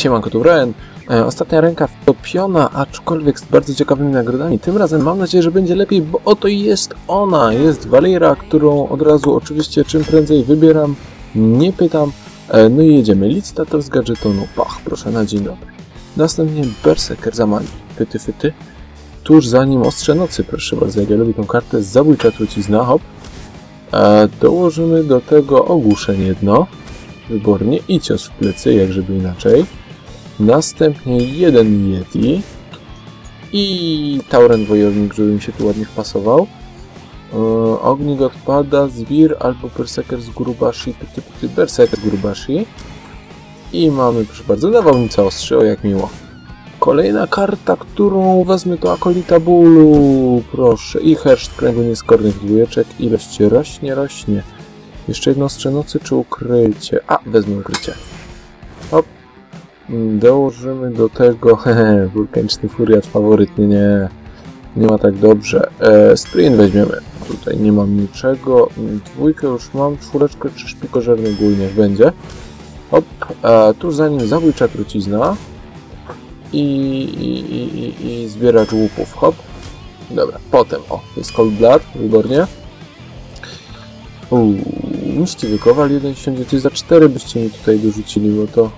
Siemanko, tu Ren. E, Ostatnia ręka wtopiona, aczkolwiek z bardzo ciekawymi nagrodami. Tym razem mam nadzieję, że będzie lepiej, bo oto jest ona. Jest Valera, którą od razu oczywiście czym prędzej wybieram. Nie pytam. E, No i jedziemy. Licitator z gadżetonu. Pach, proszę na dzień dobry. Następnie Berserker Zamani. Fyty, fyty. Tuż za nim Ostrze Nocy, proszę bardzo. Ja lubię tą kartę. Zabójcza trucizna, hop. E, Dołożymy do tego ogłuszenie jedno wybornie i cios w plecy, jak żeby inaczej. Następnie jeden Yeti i Tauren Wojownik, żeby mi się tu ładnie wpasował. Yy, ognik odpada, Zwir albo Berserker z Gurubashi, pyty, pyty, Berserker z Gurubashi. I mamy, proszę bardzo, nawałnica ostrzy, o jak miło. Kolejna karta, którą wezmę to Akolita Bólu, proszę. I herszt kręgu nieskornych dwójeczek. Ilość rośnie, rośnie. Jeszcze jedno ostrze nocy czy ukrycie? A, wezmę ukrycie. Dołożymy do tego... Hehe, wulkaniczny furiat faworytny, nie. Nie ma tak dobrze. E, sprint weźmiemy. Tutaj nie mam niczego. Dwójkę już mam, czwóreczkę czy szpikożerny niech będzie. Hop. E, tuż za nim zabójcza trucizna. I, i, i, i, i zbieracz łupów. Hop. Dobra, potem, o, jest Cold Blood, wybornie. Uuu, mściwy kowal 1,70, to jest za 4 byście mi tutaj dorzucili, bo to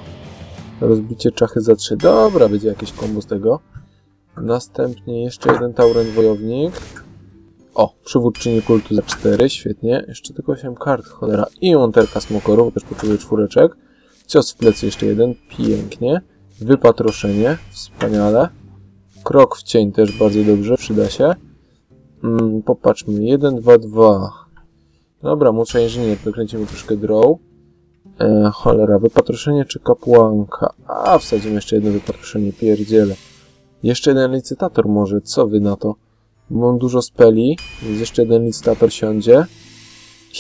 rozbicie czachy za 3. Dobra, będzie jakieś kombo z tego. Następnie jeszcze jeden Tauren Wojownik. O, przywódczyni kultu za 4, świetnie. Jeszcze tylko 8 kart, cholera. I monterka smokoru, bo też potrzebuję czwóreczek. Cios w plecy jeszcze jeden, pięknie. Wypatroszenie, wspaniale. Krok w cień też bardzo dobrze, przyda się. Mm, popatrzmy, 1, 2, 2. Dobra, młodsza inżynier, dokręcimy troszkę draw. E, cholera, wypatroszenie czy kapłanka? A, wsadzimy jeszcze jedno wypatroszenie, pierdziele. Jeszcze jeden licytator może, co wy na to? Mam dużo speli, więc jeszcze jeden licytator siądzie.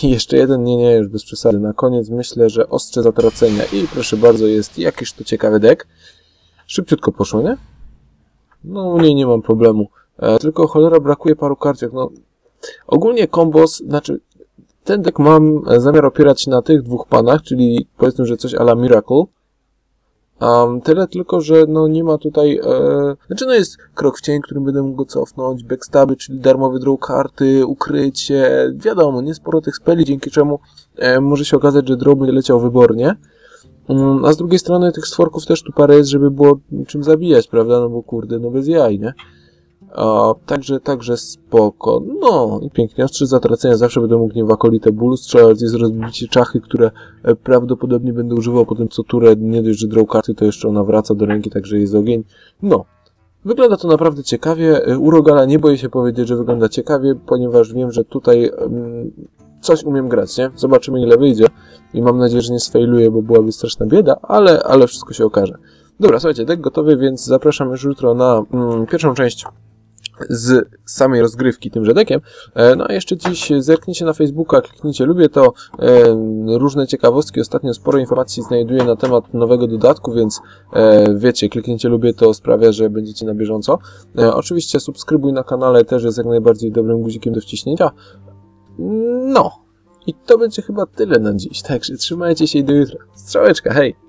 I jeszcze jeden, nie, nie, już bez przesady. Na koniec myślę, że ostrze zatracenia. I proszę bardzo, jest jakiś to ciekawy deck. Szybciutko poszło, nie? No, u niej nie mam problemu. E, tylko cholera brakuje paru karciach. No, ogólnie kombos, znaczy ten deck mam zamiar opierać na tych dwóch panach, czyli powiedzmy, że coś ala Miracle. Um, tyle tylko, że no nie ma tutaj, e, znaczy no jest krok w cień, którym będę mógł go cofnąć, backstaby, czyli darmowy draw karty, ukrycie, wiadomo, nie sporo tych speli, dzięki czemu e, może się okazać, że draw będzie leciał wybornie. Um, a z drugiej strony tych stworków też tu parę jest, żeby było czym zabijać, prawda, no bo kurde, no bez jaj, nie? A, także, także spoko. No i pięknie. Ostrze zatracenia zawsze będę mógł nie w akolitę bólu strzelać. Jest rozbicie czachy, które e, prawdopodobnie będę używał po tym co turę. Nie dość, że draw karty, to jeszcze ona wraca do ręki, także jest ogień. No. Wygląda to naprawdę ciekawie. E, Urogala nie boję się powiedzieć, że wygląda ciekawie, ponieważ wiem, że tutaj um, coś umiem grać, nie? Zobaczymy ile wyjdzie. I mam nadzieję, że nie sfailuję, bo byłaby straszna bieda, ale, ale wszystko się okaże. Dobra, słuchajcie, deck gotowy, więc zapraszam już jutro na mm, pierwszą część z samej rozgrywki tymże dekiem. E, No a jeszcze dziś zerknijcie na Facebooka, kliknijcie lubię to, e, różne ciekawostki, ostatnio sporo informacji znajduję na temat nowego dodatku, więc e, wiecie, kliknijcie lubię to sprawia, że będziecie na bieżąco. Oczywiście subskrybuj na kanale też jest jak najbardziej dobrym guzikiem do wciśnięcia. No i to będzie chyba tyle na dziś, także trzymajcie się i do jutra. Strzałeczka, hej!